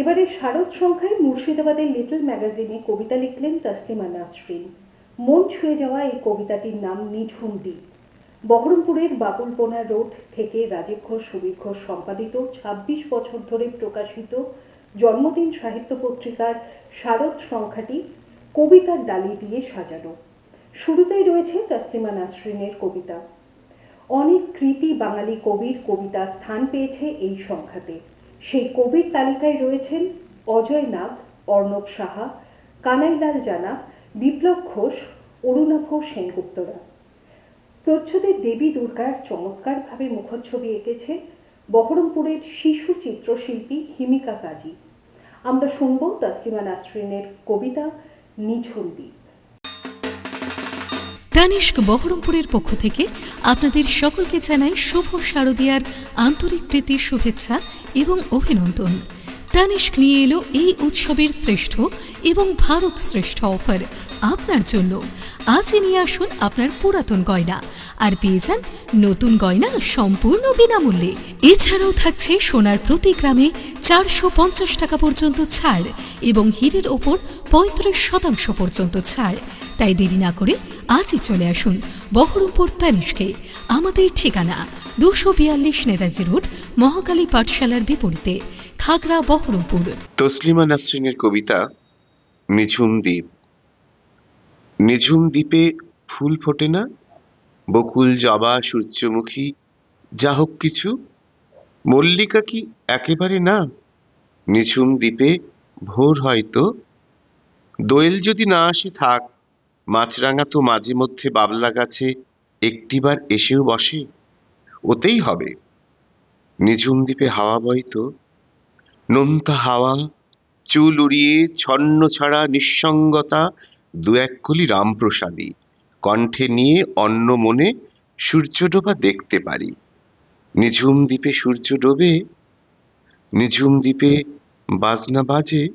এবারে শারদ সংখ্যায় মুর্শিদাবাদের লিটল ম্যাগাজিনে কবিতা লিখলেন তাসলিমা নাসরিন। মন ছুঁয়ে যাওয়া এই কবিতাটির নাম নিঝুম দ্বীপ। বহরমপুরের বাবুলপোনা রোড থেকে রাজীব ঘোষ, সুবীর ঘোষ সম্পাদিত, ছাব্বিশ বছর ধরে প্রকাশিত জন্মদিন সাহিত্য পত্রিকার শারদ সংখ্যাটি কবিতার ডালি দিয়ে সাজানো। শুরুতেই রয়েছে তাসলিমা নাসরিনের কবিতা। অনেক কৃতি বাঙালি কবির কবিতা স্থান পেয়েছে এই সংখ্যাতে। সেই কবির তালিকায় রয়েছেন অজয় নাগ, অর্ণব সাহা, কানাইলাল জানা, বিপ্লব ঘোষ, অরুণাভ সেনগুপ্তরা। প্রচ্ছদে দেবী দুর্গার চমৎকারভাবে মুখচ্ছবি এঁকেছে বহরমপুরের শিশু চিত্রশিল্পী হিমিকা কাজী। আমরা শুনব তাসলিমা নাসরিনের কবিতা নিঝুম তানিষ্ক বহরমপুরের পক্ষ থেকে আপনাদের সকলকে জানাই শুভ শারদীয়ার আন্তরিক প্রীতি, শুভেচ্ছা এবং অভিনন্দন। তানিষ্ক নিয়ে এলো এই উৎসবের শ্রেষ্ঠ এবং ভারত শ্রেষ্ঠ অফার। আপনার জন্য আজই নিয়ে আসুন আপনার পুরাতন গয়না। আর পেয়ে যান নতুন গয়না সম্পূর্ণ বিনামূল্যে। এছাড়াও থাকছে সোনার প্রতি গ্রামে চারশো পঞ্চাশ টাকা পর্যন্ত ছাড় এবং হীরের ওপর পঁয়ত্রিশ শতাংশ পর্যন্ত ছাড়। তাই দেরি না করে আজই চলে আসুন বহরমপুর তানিষ্কে। আমাদের ঠিকানা দুশো বিয়াল্লিশ নেতাজি রোড, মহাকালী পাঠশালার বিপরীতে, খাগড়া বহরমপুর। তসলিমা নাসরিনের কবিতা নিঝুম দ্বীপ। নিঝুম দ্বীপে ফুল ফোটে না, বকুল জবা সূর্যমুখী, যা হোক কিছু। মল্লিকা কি একেবারে না? নিঝুম দ্বীপে ভোর হয়তো। দোয়েল যদি না আসে থাক, মাছরাঙা তো মাঝে মধ্যে বাবলা গাছে একটিবার এসেও বসে। ওতেই হবে। নিঝুম দ্বীপে হাওয়া বইতো নোনতা হাওয়া, চুল উড়িয়ে ছন্ন ছাড়া নিঃসঙ্গতা দু এক কলি রামপ্রসাদী কণ্ঠে নিয়ে অন্য মনে সূর্য ডোবা দেখতে পারি। নিঝুম দ্বীপে সূর্য ডোবে, নিঝুম দ্বীপে বাজনা বাজে।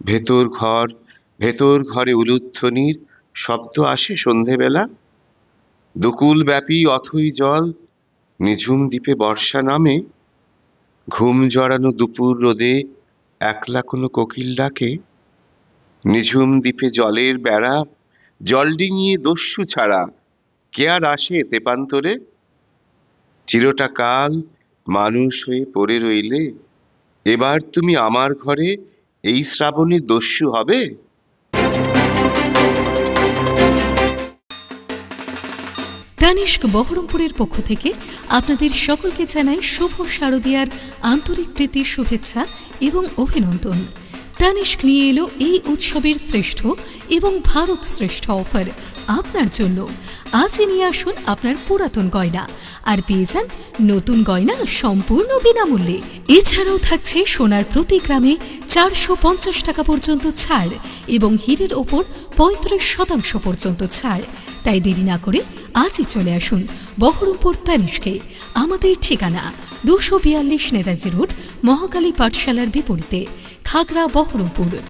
ভেতর ঘর, ভেতর ঘরে উলুধ্বনির শব্দ আসে সন্ধেবেলা। দুকুল ব্যাপী অথই জল নিঝুম দ্বীপে বর্ষা নামে। ঘুম জড়ানো দুপুর রোদে একলা কোনো কোকিল ডাকে। নিঝুম দ্বীপে জলের বেড়া, জল ডিঙিয়ে দস্যু ছাড়া কে আর আসে তেপান্তরে? চিরটা কাল মানুষ হয়ে পড়ে রইলে, এবার তুমি আমার ঘরে এই শ্রাবণী দস্যু হবে? তানিষ্ক বহরমপুরের পক্ষ থেকে আপনাদের সকলকে জানাই শুভ শারদীয়ার আন্তরিক প্রীতির শুভেচ্ছা এবং অভিনন্দন। তানিষ্ক নিয়ে এলো এই উৎসবের শ্রেষ্ঠ এবং ভারত শ্রেষ্ঠ অফার আপনার জন্য। আজই নিয়ে আসুন আপনার পুরাতন গয়না। আর পেয়ে যান নতুন গয়না সম্পূর্ণ বিনামূল্যে। এছাড়াও থাকছে সোনার প্রতি গ্রামে চারশো পঞ্চাশ টাকা পর্যন্ত ছাড়। এবং হীরের ওপর পঁয়ত্রিশ শতাংশ পর্যন্ত ছাড়। তাই দেরি না করে আজই চলে আসুন বহরমপুর তানিষ্কে আমাদের ঠিকানা দুশো বিয়াল্লিশ নেতাজি রোড, মহাকালী পাঠশালার বিপরীতে, খাগড়া বহরমপুর।